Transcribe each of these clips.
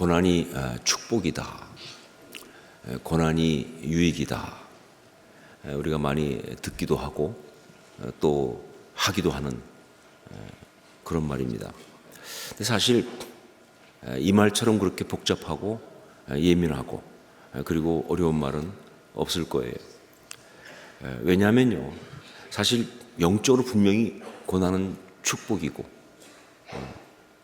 고난이 어, 축복이다. 에, 고난이 유익이다. 에, 우리가 많이 듣기도 하고 어, 또 하기도 하는 에, 그런 말입니다. 사실 에, 이 말처럼 그렇게 복잡하고 에, 예민하고 에, 그리고 어려운 말은 없을 거예요. 에, 왜냐하면요, 사실 영적으로 분명히 고난은 축복이고, 어,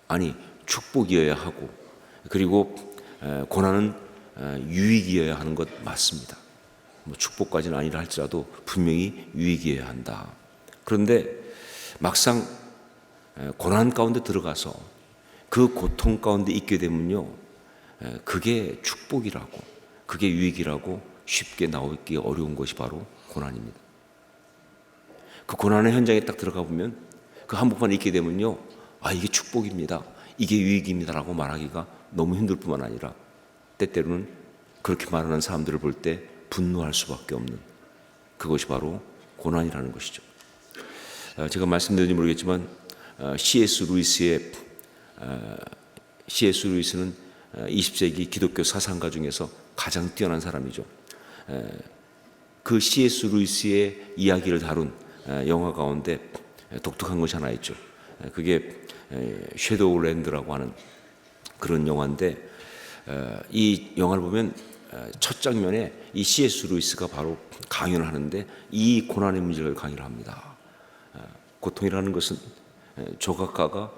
아니 축복이어야 하고, 그리고 에, 고난은 에, 유익이어야 하는 것 맞습니다. 뭐 축복까지는 아니라 할지라도 분명히 유익이어야 한다. 그런데 막상 에, 고난 가운데 들어가서 그 고통 가운데 있게 되면요, 에, 그게 축복이라고, 그게 유익이라고 쉽게 나오기 어려운 것이 바로 고난입니다. 그 고난의 현장에 딱 들어가 보면 그 한복판에 있게 되면요, 아 이게 축복입니다, 이게 유익입니다라고 말하기가 너무 힘들 뿐만 아니라 때때로는 그렇게 말하는 사람들을 볼 때 분노할 수밖에 없는 그것이 바로 고난이라는 것이죠. 어, 제가 말씀드렸는지 모르겠지만 어, C.S. 루이스의 어, C.S. 루이스는 20세기 기독교 사상가 중에서 가장 뛰어난 사람이죠. 그 C.S. 루이스의 이야기를 다룬 영화 가운데 독특한 것이 하나 있죠. 그게 섀도우랜드라고 하는 그런 영화인데 이 영화를 보면 첫 장면에 이 C.S. 루이스가 바로 강연을 하는데 이 고난의 문제를 강의를 합니다. 고통이라는 것은 조각가가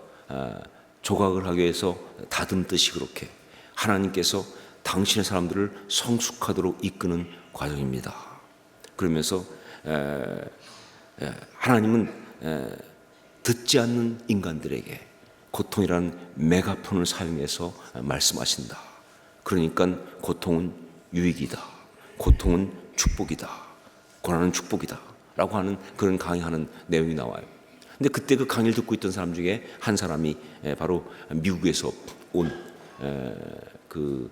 조각을 하기 위해서 다듬듯이 그렇게 하나님께서 당신의 사람들을 성숙하도록 이끄는 과정입니다. 그러면서 하나님은 듣지 않는 인간들에게 고통이라는 메가폰을 사용해서 말씀하신다. 그러니까 고통은 유익이다. 고통은 축복이다. 고난은 축복이다. 라고 하는 그런 강의하는 내용이 나와요. 근데 그때 그 강의를 듣고 있던 사람 중에 한 사람이 바로 미국에서 온 그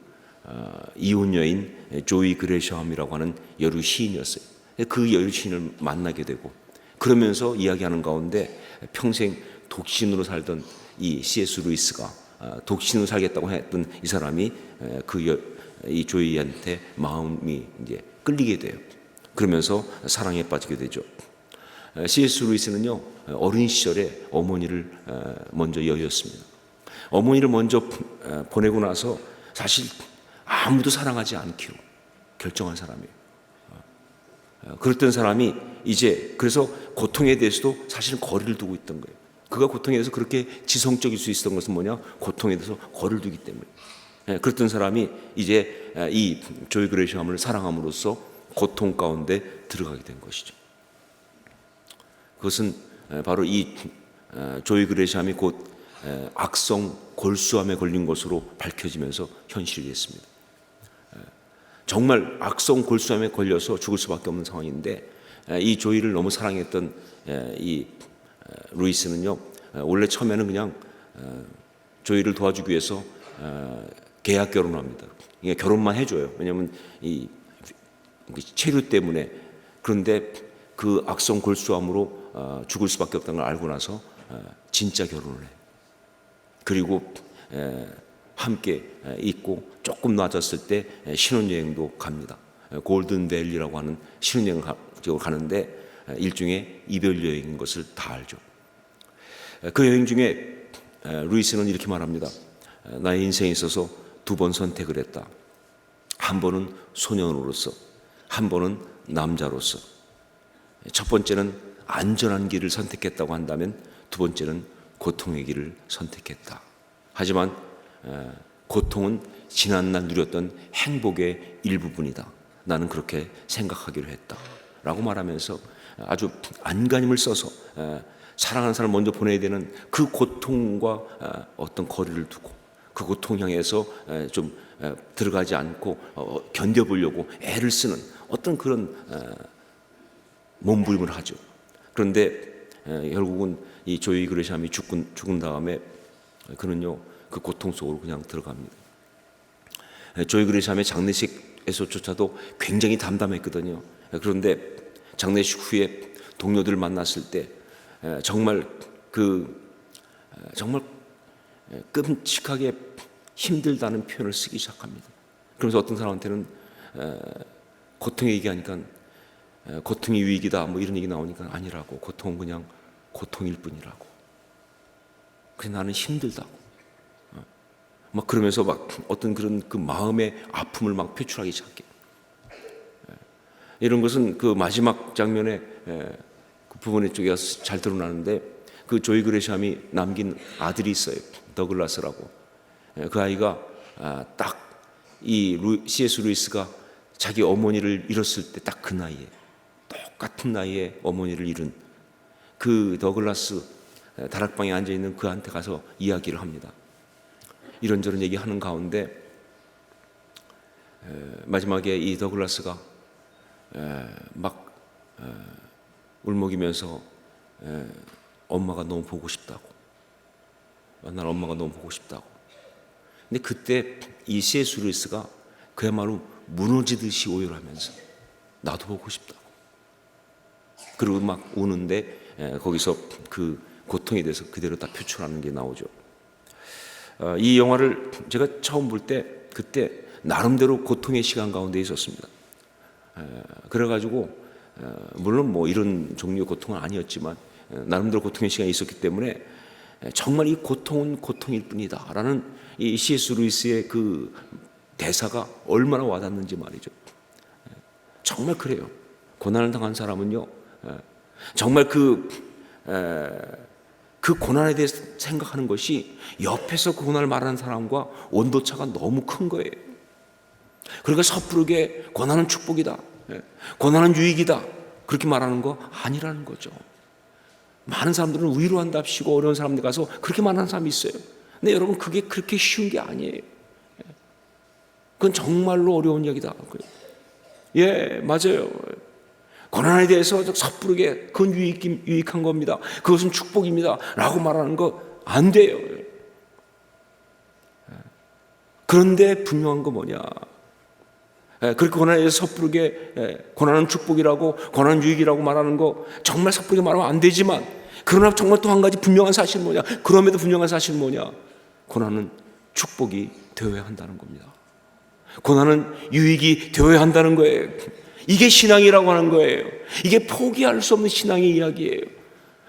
이혼 여인 조이 그레셔함이라고 하는 여류 시인이었어요. 그 여류 시인을 만나게 되고 그러면서 이야기하는 가운데 평생 독신으로 살던 이 C.S. 루이스가 독신으로 살겠다고 했던 이 사람이 그이 조이한테 마음이 이제 끌리게 돼요. 그러면서 사랑에 빠지게 되죠. C.S. 루이스는요 어린 시절에 어머니를 먼저 여였습니다. 어머니를 먼저 보내고 나서 사실 아무도 사랑하지 않기로 결정한 사람이에요. 그랬던 사람이 이제 그래서 고통에 대해서도 사실은 거리를 두고 있던 거예요. 그가 고통에 대해서 그렇게 지성적일 수 있었던 것은 뭐냐? 고통에 대해서 거리를 두기 때문에. 그랬던 사람이 이제 이 조이 그레시함을 사랑함으로써 고통 가운데 들어가게 된 것이죠. 그것은 바로 이 조이 그레시함이 곧 악성 골수암에 걸린 것으로 밝혀지면서 현실이 됐습니다. 정말 악성 골수암에 걸려서 죽을 수밖에 없는 상황인데 이 조이를 너무 사랑했던 이 루이스는요 원래 처음에는 그냥 조이를 도와주기 위해서 계약 결혼합니다. 결혼만 해줘요. 왜냐하면 이 체류 때문에 그런데 그 악성 골수암으로 죽을 수밖에 없다는 걸 알고 나서 진짜 결혼을 해. 그리고 함께 있고 조금 낮았을 때 신혼여행도 갑니다. 골든밸리라고 하는 신혼여행 지역을 가는데 일종의 이별 여행인 것을 다 알죠. 그 여행 중에 루이스는 이렇게 말합니다. 나의 인생에 있어서 두 번 선택을 했다. 한 번은 소년으로서, 한 번은 남자로서. 첫 번째는 안전한 길을 선택했다고 한다면 두 번째는 고통의 길을 선택했다. 하지만 고통은 지난날 누렸던 행복의 일부분이다. 나는 그렇게 생각하기로 했다. 라고 말하면서 아주 안간힘을 써서 사랑하는 사람을 먼저 보내야 되는 그 고통과 어떤 거리를 두고 그 고통 향해서 좀 들어가지 않고 어, 견뎌보려고 애를 쓰는 어떤 그런 몸부림을 하죠. 그런데 결국은 이 조이 그레샴이 죽은, 죽은 다음에 그는요 그 고통 속으로 그냥 들어갑니다. 조이 그레샴의 장례식에서조차도 굉장히 담담했거든요. 그런데 장례식 후에 동료들을 만났을 때 정말 그 정말 끔찍하게 힘들다는 표현을 쓰기 시작합니다. 그러면서 어떤 사람한테는 에, 고통 얘기하니까 에, 고통이 유익이다 뭐 이런 얘기 나오니까 아니라고 고통은 그냥 고통일 뿐이라고. 그냥 나는 힘들다고. 어. 막 그러면서 막 어떤 그런 그 마음의 아픔을 막 표출하기 시작해. 예. 이런 것은 그 마지막 장면에 에, 그 부분의 쪽에 잘 드러나는데 그 조이 그레샴이 남긴 아들이 있어요. 더글라스라고. 예, 그 아이가 아, 딱이 C.S. 루이스가 자기 어머니를 잃었을 때 딱 그 나이에 똑같은 나이에 어머니를 잃은 그 더글라스 에, 다락방에 앉아 있는 그한테 가서 이야기를 합니다. 이런저런 얘기하는 가운데 에, 마지막에 이 더글라스가 에, 막 에, 울먹이면서 에, 엄마가 너무 보고 싶다고. 난 엄마가 너무 보고 싶다고. 근데 그때 이 C.S. 루이스가 그야말로 무너지듯이 오열하면서 나도 보고 싶다고. 그리고 막 우는데 에, 거기서 그 고통에 대해서 그대로 다 표출하는 게 나오죠. 어, 이 영화를 제가 처음 볼 때 그때 나름대로 고통의 시간 가운데 있었습니다. 에, 그래가지고 어, 물론 뭐 이런 종류의 고통은 아니었지만 에, 나름대로 고통의 시간이 있었기 때문에 에, 정말 이 고통은 고통일 뿐이다라는 이 C.S. 루이스의 그 대사가 얼마나 와닿는지 말이죠. 에, 정말 그래요. 고난을 당한 사람은요, 에, 정말 그, 에, 그 고난에 대해서 생각하는 것이 옆에서 그 고난을 말하는 사람과 온도차가 너무 큰 거예요. 그러니까 섣부르게 고난은 축복이다. 예, 고난은 유익이다. 그렇게 말하는 거 아니라는 거죠. 많은 사람들은 위로한답시고 어려운 사람들 가서 그렇게 말하는 사람이 있어요. 근데 여러분 그게 그렇게 쉬운 게 아니에요. 예. 그건 정말로 어려운 이야기다. 예, 맞아요. 고난에 대해서 섣부르게 그건 유익, 유익한 겁니다. 그것은 축복입니다. 라고 말하는 거 안 돼요. 그런데 분명한 거 뭐냐. 예, 그렇게 고난에 섣부르게 예, 고난은 축복이라고 고난은 유익이라고 말하는 거 정말 섣부르게 말하면 안 되지만 그러나 정말 또 한 가지 분명한 사실은 뭐냐. 그럼에도 분명한 사실은 뭐냐. 고난은 축복이 되어야 한다는 겁니다. 고난은 유익이 되어야 한다는 거예요. 이게 신앙이라고 하는 거예요. 이게 포기할 수 없는 신앙의 이야기예요.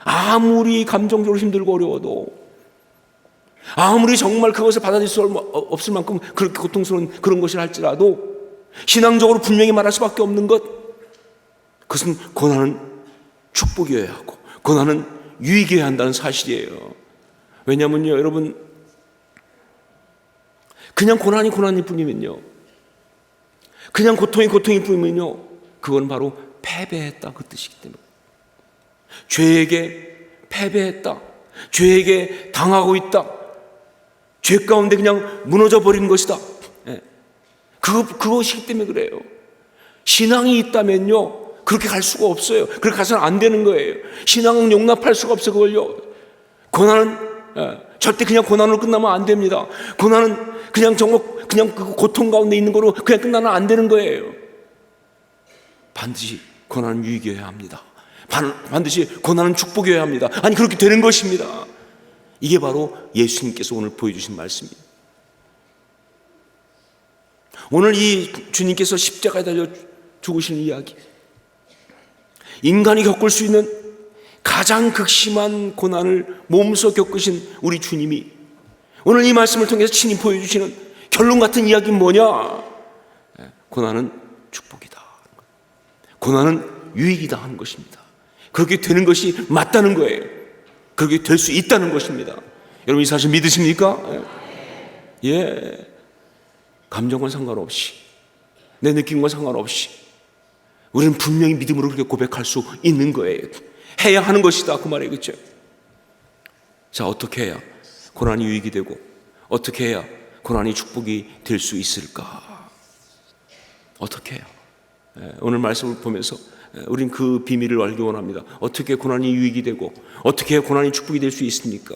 아무리 감정적으로 힘들고 어려워도 아무리 정말 그것을 받아들일 수 없을 만큼 그렇게 고통스러운 그런 것을 할지라도 신앙적으로 분명히 말할 수밖에 없는 것 그것은 고난은 축복이어야 하고 고난은 유익이어야 한다는 사실이에요. 왜냐면요, 여러분 그냥 고난이 고난일 뿐이면요. 그냥 고통이 고통일 뿐이면요. 그건 바로 패배했다 그 뜻이기 때문에. 죄에게 패배했다. 죄에게 당하고 있다. 죄 가운데 그냥 무너져 버린 것이다. 예. 그, 그것이기 때문에 그래요. 신앙이 있다면요. 그렇게 갈 수가 없어요. 그렇게 가서는 안 되는 거예요. 신앙은 용납할 수가 없어, 그걸요. 고난은, 예. 절대 그냥 고난으로 끝나면 안 됩니다. 고난은 그냥 정말 그냥 그 고통 가운데 있는 거로 그냥 끝나면 안 되는 거예요. 반드시 고난은 유익이어야 합니다. 반드시 고난은 축복이어야 합니다. 아니 그렇게 되는 것입니다. 이게 바로 예수님께서 오늘 보여주신 말씀입니다. 오늘 이 주님께서 십자가에 달려 죽으시는 이야기. 인간이 겪을 수 있는 가장 극심한 고난을 몸소 겪으신 우리 주님이 오늘 이 말씀을 통해서 친히 보여주시는 결론 같은 이야기는 뭐냐? 예, 고난은 축복이다. 고난은 유익이다 하는 것입니다. 그렇게 되는 것이 맞다는 거예요. 그렇게 될 수 있다는 것입니다. 여러분 이 사실 믿으십니까? 예. 예. 감정과 상관없이 내 느낌과 상관없이 우리는 분명히 믿음으로 그렇게 고백할 수 있는 거예요. 해야 하는 것이다 그 말이에요, 그렇죠? 자 어떻게 해야 고난이 유익이 되고 어떻게 해야 고난이 축복이 될 수 있을까? 어떻게 해요? 예, 오늘 말씀을 보면서 예, 우린 그 비밀을 알기 원합니다. 어떻게 고난이 유익이 되고 어떻게 고난이 축복이 될 수 있습니까?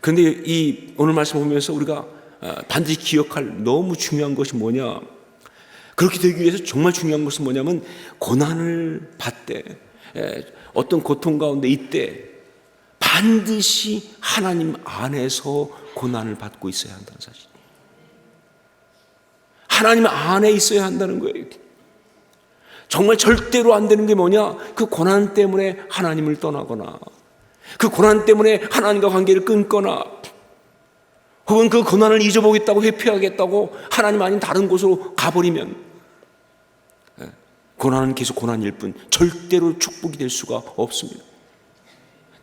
그런데 이 오늘 말씀 보면서 우리가 아, 반드시 기억할 너무 중요한 것이 뭐냐? 그렇게 되기 위해서 정말 중요한 것은 뭐냐면 고난을 받되 예, 어떤 고통 가운데 있대 반드시 하나님 안에서 고난을 받고 있어야 한다는 사실. 하나님 안에 있어야 한다는 거예요. 정말 절대로 안 되는 게 뭐냐? 그 고난 때문에 하나님을 떠나거나, 그 고난 때문에 하나님과 관계를 끊거나, 혹은 그 고난을 잊어보겠다고 회피하겠다고 하나님 아닌 다른 곳으로 가버리면, 예, 고난은 계속 고난일 뿐 절대로 축복이 될 수가 없습니다.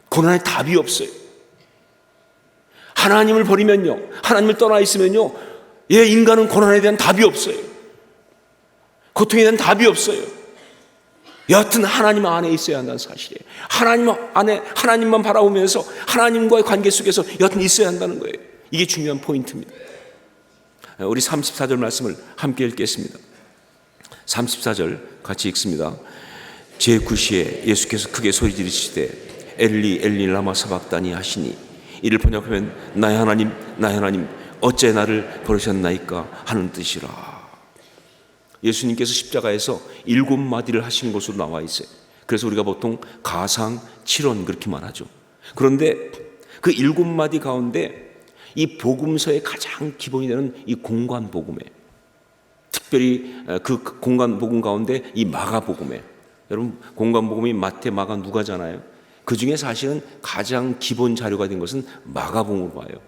고난에 답이 없어요. 하나님을 버리면요, 하나님을 떠나 있으면요, 예, 인간은 고난에 대한 답이 없어요. 고통에 대한 답이 없어요. 여하튼 하나님 안에 있어야 한다는 사실이에요. 하나님 안에 하나님만 바라보면서 하나님과의 관계 속에서 여하튼 있어야 한다는 거예요. 이게 중요한 포인트입니다. 우리 34절 말씀을 함께 읽겠습니다. 34절 같이 읽습니다. 제9시에 예수께서 크게 소리 지르시되 엘리 엘리 라마 사박다니 하시니 이를 번역하면 나의 하나님 나의 하나님 어째 나를 버리셨나이까 하는 뜻이라. 예수님께서 십자가에서 일곱 마디를 하신 것으로 나와 있어요. 그래서 우리가 보통 가상 칠언 그렇게 말하죠. 그런데 그 일곱 마디 가운데 이 복음서의 가장 기본이 되는 이 공간 복음에 특별히 그 공간 복음 가운데 이 마가 복음에 여러분 공간 복음이 마태 마가 누가잖아요. 그 중에 사실은 가장 기본 자료가 된 것은 마가 복음으로 봐요.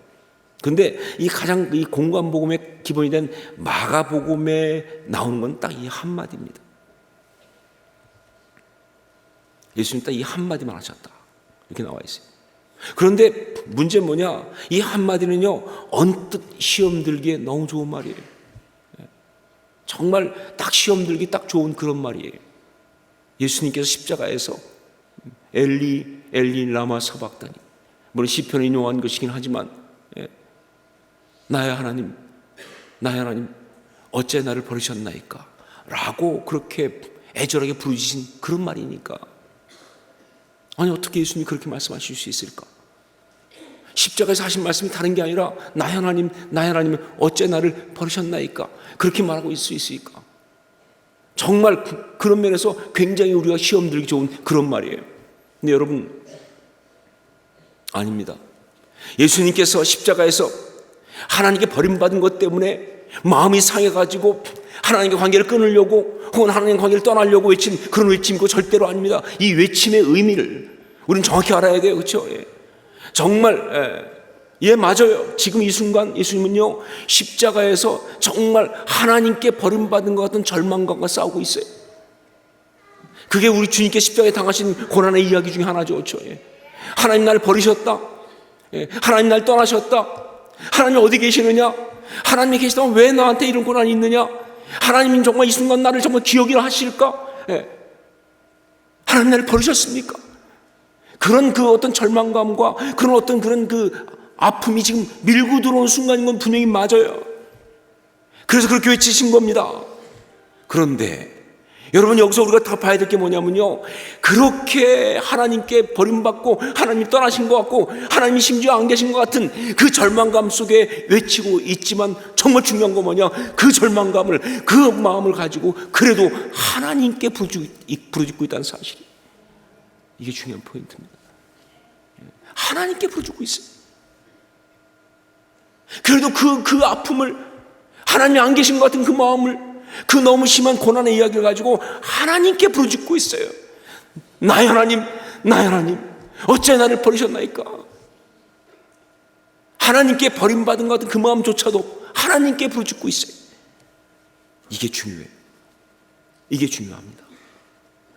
근데 이 가장 이 공간 복음의 기본이 된 마가 복음에 나오는 건 딱 이 한마디입니다. 예수님 딱 이 한마디만 하셨다. 이렇게 나와 있어요. 그런데 문제는 뭐냐? 이 한마디는요, 언뜻 시험 들기에 너무 좋은 말이에요. 정말 딱 시험 들기 딱 좋은 그런 말이에요. 예수님께서 십자가에서 엘리 엘리 라마 사박다니 물론 시편에 인용한 것이긴 하지만 예. 나의 하나님 나의 하나님 어째 나를 버리셨나이까 라고 그렇게 애절하게 부르짖은 그런 말이니까 아니 어떻게 예수님이 그렇게 말씀하실 수 있을까 십자가에서 하신 말씀이 다른 게 아니라 나의 하나님 나의 하나님 어째 나를 버리셨나이까 그렇게 말하고 있을 수 있을까 정말 그, 그런 면에서 굉장히 우리가 시험 들기 좋은 그런 말이에요 근데 여러분 아닙니다 예수님께서 십자가에서 하나님께 버림받은 것 때문에 마음이 상해가지고 하나님과 관계를 끊으려고 혹은 하나님과 관계를 떠나려고 외친 그런 외침이고 절대로 아닙니다. 이 외침의 의미를 우리는 정확히 알아야 돼요. 그렇죠? 예. 정말 예. 예, 맞아요. 지금 이 순간 예수님은요 십자가에서 정말 하나님께 버림받은 것 같은 절망감과 싸우고 있어요. 그게 우리 주님께 십자가에 당하신 고난의 이야기 중에 하나죠. 그렇죠? 예. 하나님 날 버리셨다. 예. 하나님 날 떠나셨다. 하나님 어디 계시느냐? 하나님이 계시다면 왜 나한테 이런 고난이 있느냐? 하나님은 정말 이 순간 나를 정말 기억이라 하실까? 예. 하나님 나를 버리셨습니까? 그런 그 어떤 절망감과 그런 어떤 그런 그 아픔이 지금 밀고 들어온 순간인 건 분명히 맞아요. 그래서 그렇게 외치신 겁니다. 그런데 여러분 여기서 우리가 다 봐야 될 게 뭐냐면요. 그렇게 하나님께 버림받고 하나님 떠나신 것 같고 하나님이 심지어 안 계신 것 같은 그 절망감 속에 외치고 있지만 정말 중요한 거 뭐냐. 그 절망감을 그 마음을 가지고 그래도 하나님께 부르짖고 있다는 사실. 이게 중요한 포인트입니다. 하나님께 부르짖고 있어요. 그래도 그, 그 아픔을 하나님이 안 계신 것 같은 그 마음을 그 너무 심한 고난의 이야기를 가지고 하나님께 부르짖고 있어요. 나의 하나님, 나의 하나님, 어째 나를 버리셨나이까? 하나님께 버림받은 것 같은 그 마음조차도 하나님께 부르짖고 있어요. 이게 중요해요. 이게 중요합니다.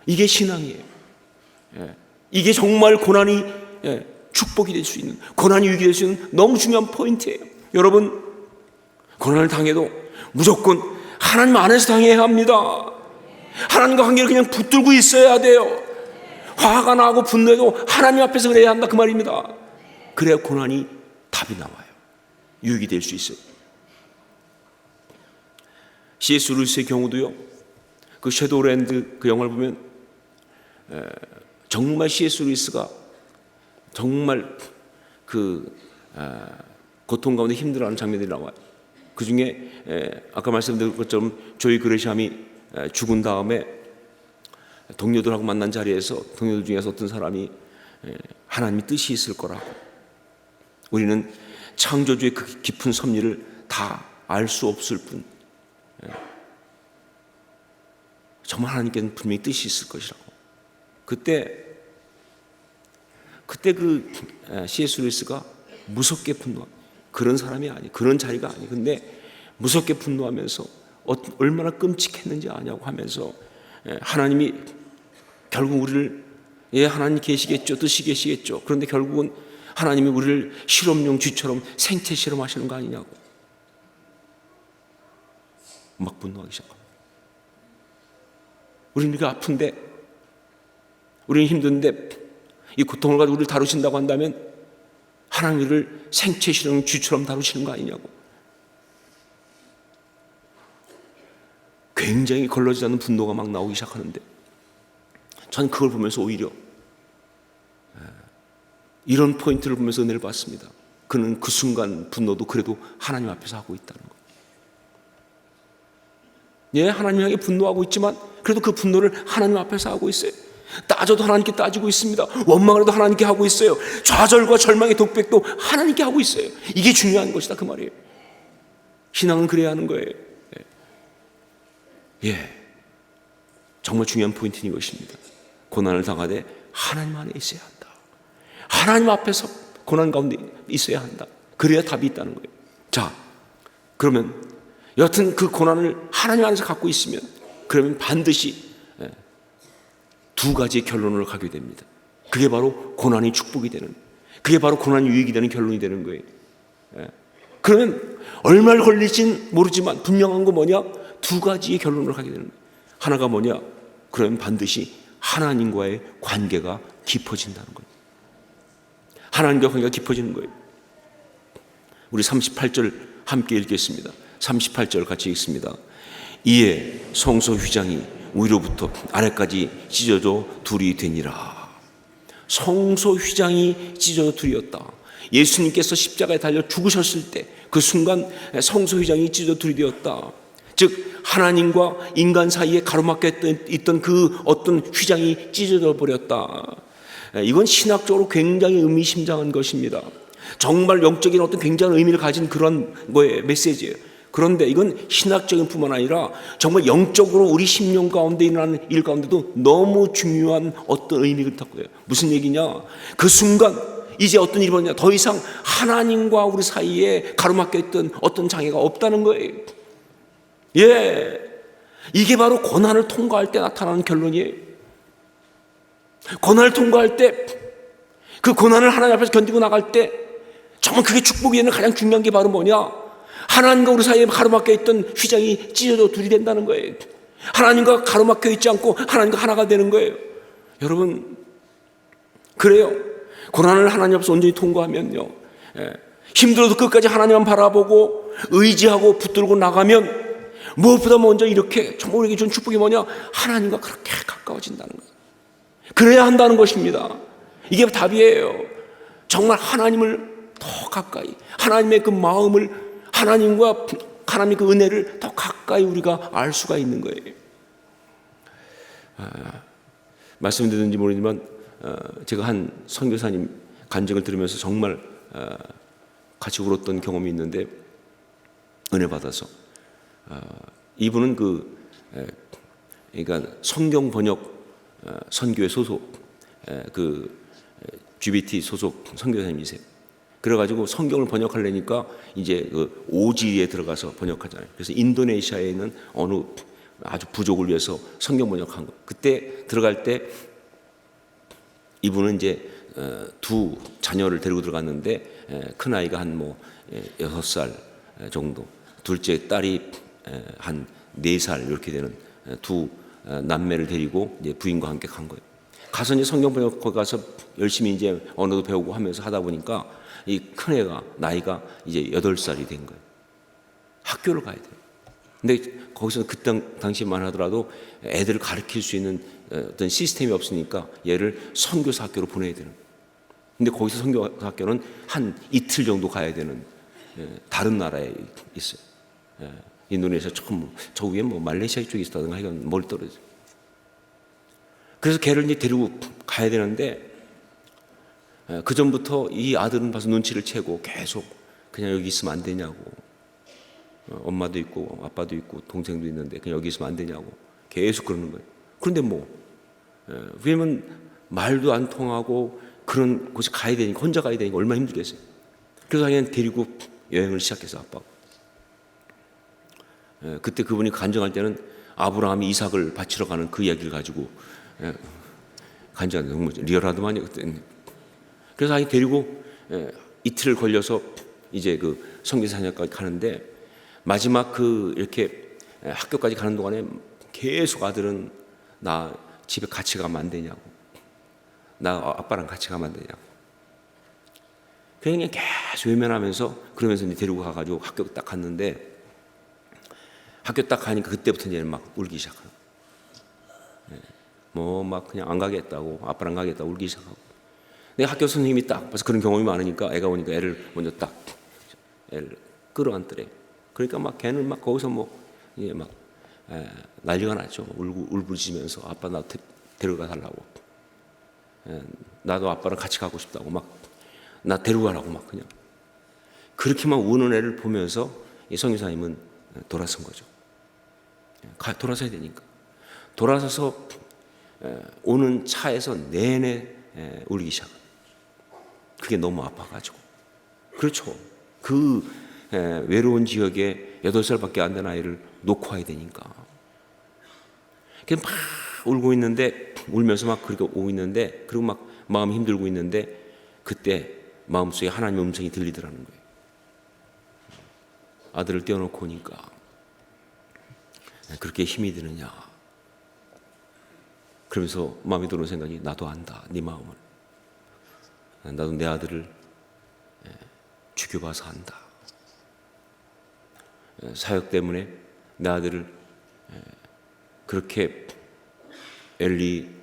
이게 신앙이에요. 예. 이게 정말 고난이 예, 축복이 될 수 있는, 고난이 위기 될 수 있는 너무 중요한 포인트예요. 여러분, 고난을 당해도 무조건 하나님 안에서 당해야 합니다. 하나님과 관계를 그냥 붙들고 있어야 돼요. 화가 나고 분노해도 하나님 앞에서 그래야 한다 그 말입니다. 그래야 고난이 답이 나와요. 유익이 될 수 있어요. C.S. 루이스의 경우도요. 그 섀도우랜드 그 영화를 보면 에, 정말 C.S. 루이스가 정말 그 아, 고통 가운데 힘들어하는 장면들이 나와요. 그 중에 아까 말씀드린 것처럼 조이 그레샴이 죽은 다음에 동료들하고 만난 자리에서 동료들 중에서 어떤 사람이 하나님의 뜻이 있을 거라고 우리는 창조주의 그 깊은 섭리를 다 알 수 없을 뿐 예. 정말 하나님께는 분명히 뜻이 있을 것이라고. 그때 그때 그 C.S. 루이스가 무섭게 분노 그런 사람이 아니 그런 자리가 아니 근데 무섭게 분노하면서 어, 얼마나 끔찍했는지 아냐고 하면서 예, 하나님이 결국 우리를 예 하나님 계시겠죠 뜻이 계시겠죠 그런데 결국은 하나님이 우리를 실험용 쥐처럼 생체 실험하시는 거 아니냐고 막 분노하기 시작합니다. 우리는 이렇게 아픈데 우리는 힘든데 이 고통을 가지고 우리를 다루신다고 한다면 하나님 우리를 생체 실험 쥐처럼 다루시는 거 아니냐고 굉장히 걸러지지 않는 분노가 막 나오기 시작하는데 전 그걸 보면서 오히려 에, 이런 포인트를 보면서 은혜를 받습니다. 그는 그 순간 분노도 그래도 하나님 앞에서 하고 있다는 거. 예, 하나님에게 분노하고 있지만 그래도 그 분노를 하나님 앞에서 하고 있어요. 따져도 하나님께 따지고 있습니다. 원망을 해도 하나님께 하고 있어요. 좌절과 절망의 독백도 하나님께 하고 있어요. 이게 중요한 것이다 그 말이에요. 신앙은 그래야 하는 거예요. 예. 예. 정말 중요한 포인트인 이것입니다. 고난을 당하되 하나님 안에 있어야 한다. 하나님 앞에서 고난 가운데 있어야 한다. 그래야 답이 있다는 거예요. 자, 그러면 여튼 그 고난을 하나님 안에서 갖고 있으면 그러면 반드시 예, 두 가지의 결론을 가게 됩니다. 그게 바로 고난이 축복이 되는, 그게 바로 고난이 유익이 되는 결론이 되는 거예요. 예. 그러면 얼마를 걸릴진 모르지만 분명한 거 뭐냐? 두 가지의 결론을 가게 되는 거예요. 하나가 뭐냐? 그러면 반드시 하나님과의 관계가 깊어진다는 거예요. 하나님과 관계가 깊어지는 거예요. 우리 38절 함께 읽겠습니다. 38절 같이 읽습니다. 이에 성소 휘장이 위로부터 아래까지 찢어져 둘이 되니라. 성소 휘장이 찢어져 둘이었다. 예수님께서 십자가에 달려 죽으셨을 때 그 순간 성소 휘장이 찢어져 둘이 되었다. 즉 하나님과 인간 사이에 가로막혀 있던 그 어떤 휘장이 찢어져 버렸다. 이건 신학적으로 굉장히 의미심장한 것입니다. 정말 영적인 어떤 굉장한 의미를 가진 그런 거에 메시지예요. 그런데 이건 신학적인 뿐만 아니라 정말 영적으로 우리 심령 가운데 일어나는 일 가운데도 너무 중요한 어떤 의미를 갖고 해요. 무슨 얘기냐? 그 순간 이제 어떤 일이 벌어냐? 더 이상 하나님과 우리 사이에 가로막혀 있던 어떤 장애가 없다는 거예요. 예. 이게 바로 고난을 통과할 때 나타나는 결론이에요. 고난을 통과할 때, 그 고난을 하나님 앞에서 견디고 나갈 때, 정말 그게 축복이 되는 가장 중요한 게 바로 뭐냐? 하나님과 우리 사이에 가로막혀 있던 휘장이 찢어져 둘이 된다는 거예요. 하나님과 가로막혀 있지 않고 하나님과 하나가 되는 거예요. 여러분, 그래요. 고난을 하나님 앞에서 온전히 통과하면요. 예. 힘들어도 끝까지 하나님만 바라보고 의지하고 붙들고 나가면 무엇보다 먼저 이렇게 정말 우리에게 준 축복이 뭐냐? 하나님과 그렇게 가까워진다는 거예요. 그래야 한다는 것입니다. 이게 답이에요. 정말 하나님을 더 가까이, 하나님의 그 마음을, 하나님과 하나님의 그 은혜를 더 가까이 우리가 알 수가 있는 거예요. 아, 말씀드렸는지 모르지만, 어, 제가 한 선교사님 간증을 들으면서 정말 어, 같이 울었던 경험이 있는데, 은혜 받아서. 어, 이분은 그, 에, 그러니까 성경 번역 어, 선교회 소속 에, 그 GBT 소속 선교사님이세요. 그래가지고 성경을 번역하려니까 이제 그 오지에 들어가서 번역하잖아요. 그래서 인도네시아에 있는 어느 아주 부족을 위해서 성경 번역한 거. 그때 들어갈 때 이분은 이제 어, 두 자녀를 데리고 들어갔는데 큰 아이가 한 뭐 여섯 살 정도, 둘째 딸이 한 네 살 이렇게 되는 두 남매를 데리고 이제 부인과 함께 간 거예요. 가서 이제 성경 번역 거 가서 열심히 이제 언어도 배우고 하면서 하다 보니까 이 큰 애가 나이가 이제 여덟 살이 된 거예요. 학교를 가야 돼요. 근데 거기서 그 당, 당시만 하더라도 애들을 가르칠 수 있는 어떤 시스템이 없으니까 얘를 선교사 학교로 보내야 되는 거예요. 근데 거기서 선교사 학교는 한 이틀 정도 가야 되는 다른 나라에 있어요. 인도네시아 조금 저 위에 뭐 말레이시아 쪽에 있다든가 하여간 멀 떨어져. 그래서 걔를 이제 데리고 가야 되는데 그 전부터 이 아들은 봐서 눈치를 채고 계속 그냥 여기 있으면 안 되냐고. 어, 엄마도 있고 아빠도 있고 동생도 있는데 그냥 여기 있으면 안 되냐고 계속 그러는 거예요. 그런데 뭐 예, 왜냐면 말도 안 통하고 그런 곳에 가야 되니까 혼자 가야 되니까 얼마나 힘들겠어요. 그래서 그냥 데리고 여행을 시작해서 아빠. 예, 그때 그분이 간증할 때는 아브라함이 이삭을 바치러 가는 그 이야기를 가지고 예, 간증하는 정말 리얼하더만요 그때는. 그래서 아이 데리고 예, 이틀 걸려서 이제 그 성기사냥까지 가는데 마지막 그 이렇게 예, 학교까지 가는 동안에 계속 아들은 나 집에 같이 가면 안 되냐고. 나 아빠랑 같이 가면 안 되냐고. 그냥 계속 외면하면서 그러면서 이제 데리고 가가지고 학교 딱 갔는데 학교 딱 가니까 그때부터 이제 막 울기 시작하고. 뭐 막 그냥 안 가겠다고 아빠랑 가겠다고 울기 시작하고 내가 학교 선생님이 딱 벌써 그런 경험이 많으니까 애가 오니까 애를 먼저 딱 애를 끌어안더래 그러니까 막 걔는 막 거기서 뭐 이제 막 에, 난리가 났죠 울고 울부짖으면서 아빠 나 데, 데려가 달라고 에, 나도 아빠랑 같이 가고 싶다고 막 나 데려가라고 막 그냥 그렇게만 우는 애를 보면서 이 성유사님은 돌아선 거죠. 가, 돌아서야 되니까. 돌아서서 에, 오는 차에서 내내 에, 울기 시작. 그게 너무 아파가지고. 그렇죠. 그 에, 외로운 지역에 여덟 살밖에 안 된 아이를 놓고 와야 되니까. 그냥 막 울고 있는데 울면서 막 그렇게 오고 있는데 그리고 막 마음 힘들고 있는데 그때 마음속에 하나님의 음성이 들리더라는 거예요. 아들을 떼어놓고 오니까 그렇게 힘이 드느냐. 그러면서 마음에 드는 생각이 나도 안다. 네 마음을. 나도 내 아들을 예, 죽여봐서 안다. 예, 사역 때문에 내 아들을 예, 그렇게 엘리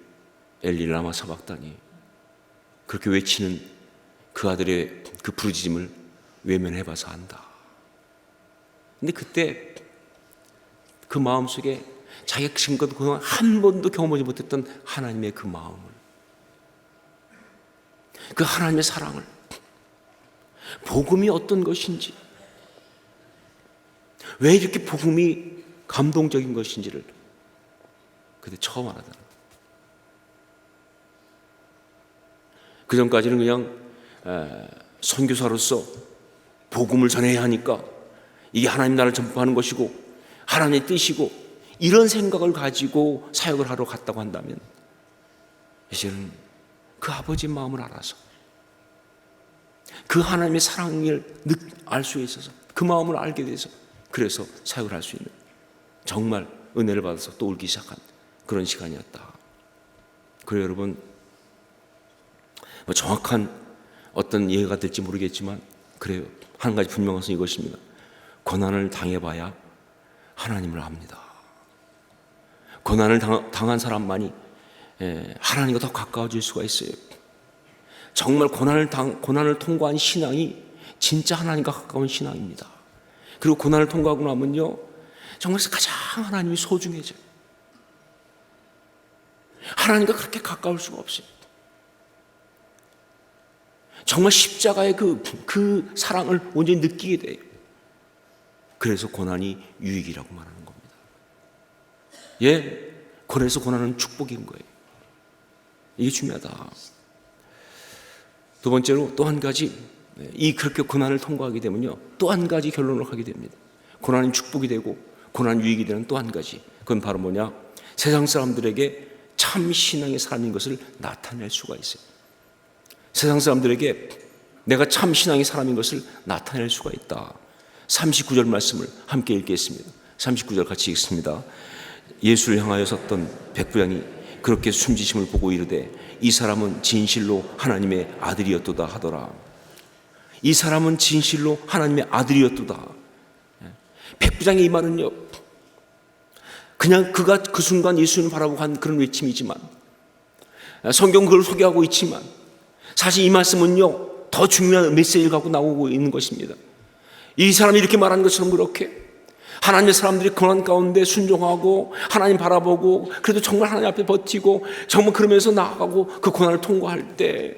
엘리 라마 사박다니 그렇게 외치는 그 아들의 그 부르짖음을 외면해봐서 안다. 근데 그때 그 마음 속에 자기가 그동안 한 번도 경험하지 못했던 하나님의 그 마음을, 그 하나님의 사랑을, 복음이 어떤 것인지, 왜 이렇게 복음이 감동적인 것인지를 그때 처음 알았다는 거예요. 그 전까지는 그냥 에, 선교사로서 복음을 전해야 하니까 이게 하나님 나라를 전파하는 것이고 하나님의 뜻이고 이런 생각을 가지고 사역을 하러 갔다고 한다면 이제는 그 아버지 마음을 알아서 그 하나님의 사랑을 알 수 있어서 그 마음을 알게 돼서 그래서 사역을 할 수 있는 정말 은혜를 받아서 또 울기 시작한 그런 시간이었다. 그래요 여러분 뭐 정확한 어떤 이해가 될지 모르겠지만 그래요 한 가지 분명한 것은 이것입니다. 고난을 당해봐야 하나님을 압니다. 고난을 당, 한 사람만이 예, 하나님과 더 가까워질 수가 있어요. 정말 고난을 당, 고난을 통과한 신앙이 진짜 하나님과 가까운 신앙입니다. 그리고 고난을 통과하고 나면요, 정말 가장 하나님이 소중해져요. 하나님과 그렇게 가까울 수가 없어요. 정말 십자가의 그, 그 사랑을 온전히 느끼게 돼요. 그래서 고난이 유익이라고 말하는 겁니다. 예, 그래서 고난은 축복인 거예요. 이게 중요하다. 두 번째로 또 한 가지, 이 그렇게 고난을 통과하게 되면요, 또 한 가지 결론을 하게 됩니다. 고난은 축복이 되고, 고난 유익이 되는 또 한 가지. 그건 바로 뭐냐? 세상 사람들에게 참 신앙의 사람인 것을 나타낼 수가 있어요. 세상 사람들에게 내가 참 신앙의 사람인 것을 나타낼 수가 있다. 39절 말씀을 함께 읽겠습니다. 39절 같이 읽습니다. 예수를 향하여 섰던 백부장이 그렇게 숨지심을 보고 이르되 이 사람은 진실로 하나님의 아들이었도다 하더라. 이 사람은 진실로 하나님의 아들이었도다. 백부장의 이 말은요. 그냥 그가 그 순간 예수를 바라보고 한 그런 외침이지만 성경 그걸 소개하고 있지만 사실 이 말씀은요 더 중요한 메시지를 갖고 나오고 있는 것입니다. 이 사람이 이렇게 말하는 것처럼 그렇게 하나님의 사람들이 고난 가운데 순종하고 하나님 바라보고 그래도 정말 하나님 앞에 버티고 정말 그러면서 나아가고 그 고난을 통과할 때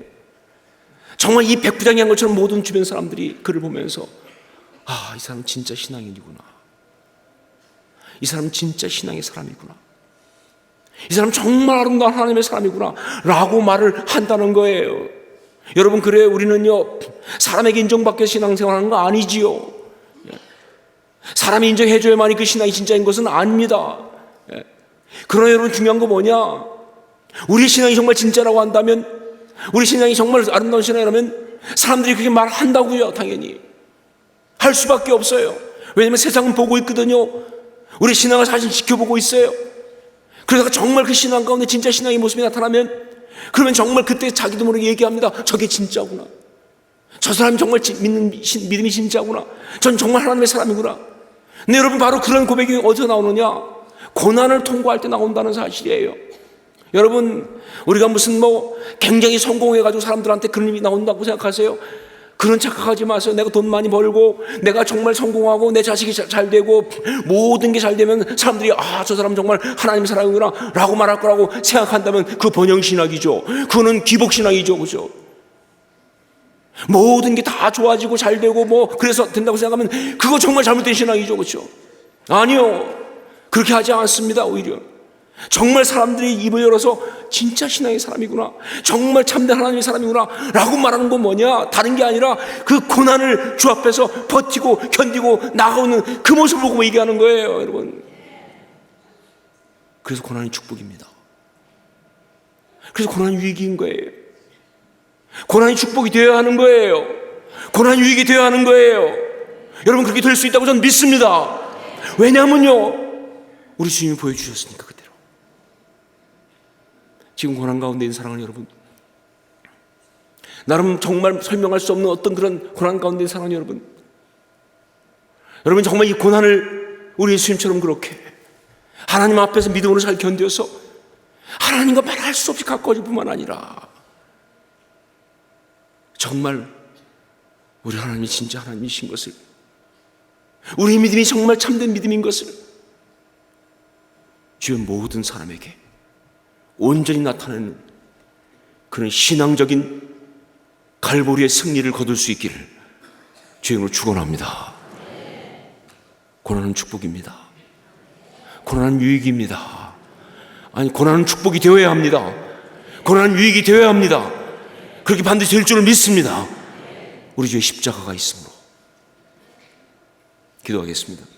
정말 이 백부장이 한 것처럼 모든 주변 사람들이 그를 보면서 아, 이 사람 진짜 신앙인이구나. 이 사람 진짜 신앙의 사람이구나. 이 사람 정말 아름다운 하나님의 사람이구나. 라고 말을 한다는 거예요. 여러분, 그래요. 우리는요, 사람에게 인정받게 신앙생활 하는 거 아니지요. 예. 사람이 인정해줘야만이 그 신앙이 진짜인 것은 아닙니다. 예. 그러나 여러분, 중요한 거 뭐냐? 우리 신앙이 정말 진짜라고 한다면, 우리 신앙이 정말 아름다운 신앙이라면, 사람들이 그렇게 말한다고요, 당연히. 할 수밖에 없어요. 왜냐면 세상은 보고 있거든요. 우리 신앙을 사실 지켜보고 있어요. 그러다가 정말 그 신앙 가운데 진짜 신앙의 모습이 나타나면 그러면 정말 그때 자기도 모르게 얘기합니다. 저게 진짜구나. 저 사람이 정말 지- 믿는 신- 믿음이 진짜구나. 전 정말 하나님의 사람이구나. 근데 여러분 바로 그런 고백이 어디서 나오느냐? 고난을 통과할 때 나온다는 사실이에요. 여러분 우리가 무슨 뭐 굉장히 성공해가지고 사람들한테 그런 일이 나온다고 생각하세요? 그런 착각하지 마세요. 내가 돈 많이 벌고 내가 정말 성공하고 내 자식이 자- 잘 되고 모든 게 잘 되면 사람들이 아 저 사람 정말 하나님의 사랑이구나 라고 말할 거라고 생각한다면 그 번영신학이죠. 그거는 기복신학이죠. 그죠? 모든 게 다 좋아지고 잘 되고 뭐 그래서 된다고 생각하면 그거 정말 잘못된 신앙이죠. 그렇죠? 아니요. 그렇게 하지 않습니다. 오히려. 정말 사람들이 입을 열어서 진짜 신앙의 사람이구나. 정말 참된 하나님의 사람이구나. 라고 말하는 건 뭐냐? 다른 게 아니라 그 고난을 주 앞에서 버티고 견디고 나가오는 그 모습을 보고 얘기하는 거예요, 여러분. 그래서 고난이 축복입니다. 그래서 고난이 위기인 거예요. 고난이 축복이 되어야 하는 거예요. 고난이 위기 되어야 하는 거예요. 여러분 그렇게 될 수 있다고 저는 믿습니다. 왜냐하면요, 우리 주님이 보여주셨으니까 그대로. 지금 고난 가운데 있는 사랑하는 여러분, 나름 정말 설명할 수 없는 어떤 그런 고난 가운데 있는 사랑하는 여러분, 여러분 정말 이 고난을 우리 예수님처럼 그렇게 하나님 앞에서 믿음으로 잘 견뎌서 하나님과 말할 수 없이 가까워질 뿐만 아니라 정말 우리 하나님이 진짜 하나님이신 것을 우리 믿음이 정말 참된 믿음인 것을 주의 모든 사람에게 온전히 나타내는 그런 신앙적인 갈보리의 승리를 거둘 수 있기를 주님으로 축원합니다. 고난은 축복입니다. 고난은 유익입니다. 아니 고난은 축복이 되어야 합니다. 고난은 유익이 되어야 합니다. 그렇게 반드시 될 줄을 믿습니다. 우리 주의 십자가가 있으므로 기도하겠습니다.